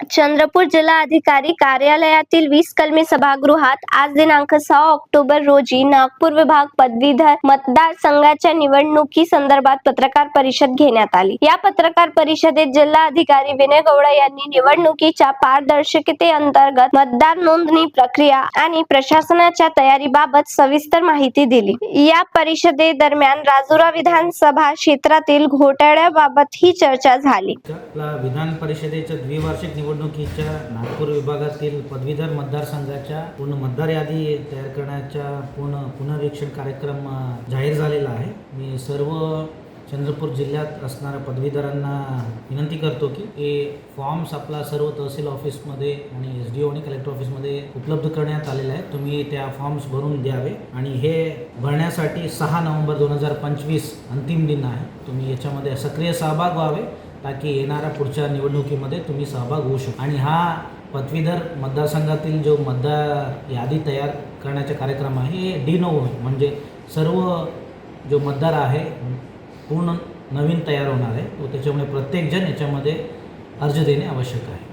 चंद्रपूर जिल्हा अधिकारी कार्यालयातील वीस कलमी सभागृहात आज दिनांक सहा ऑक्टोबर रोजी नागपूर विभाग पदवीधर मतदारसंघाच्या निवडणुकी संदर्भात पत्रकार परिषद घेण्यात आली. या पत्रकार परिषदेत जिल्हा अधिकारी विनय गौडा यांनी निवडणुकीच्या पारदर्शकतेअंतर्गत मतदार नोंदणी प्रक्रिया आणि प्रशासनाच्या तयारीबाबत सविस्तर माहिती दिली. या परिषदेदरम्यान राजुरा विधानसभा क्षेत्रातील घोटाळ्याबाबत ही चर्चा झाली. विधान परिषदेच्या द्विवार्षिक निवडणुकीच्या नागपूर विभागातील पदवीधर मतदारसंघाच्या पूर्ण मतदार यादी तयार करण्याच्या पूर्ण पुनरीक्षण कार्यक्रम जाहीर झालेला आहे. मी सर्व चंद्रपूर जिल्ह्यात असणाऱ्या पदवीधरांना विनंती करतो की हे फॉर्म्स आपला सर्व तहसील ऑफिसमध्ये आणि एस डी ओ आणि कलेक्टर ऑफिसमध्ये उपलब्ध करण्यात आलेले आहेत. तुम्ही त्या फॉर्म्स भरून द्यावे आणि हे भरण्यासाठी सहा नोव्हेंबर दोन हजार पंचवीस अंतिम दिन आहे. तुम्ही याच्यामध्ये सक्रिय सहभाग व्हावे. ताकी येणाऱ्या पुढच्या निवडणुकीमध्ये तुम्ही सहभाग होऊ शकता. आणि हा पदवीधर मतदारसंघातील जो मतदार यादी तयार करण्याचा कार्यक्रम आहे हे डिनो म्हणजे सर्व जो मतदार आहे पूर्ण नवीन तयार होणार आहे तो त्याच्यामुळे प्रत्येकजण याच्यामध्ये अर्ज देणे आवश्यक आहे.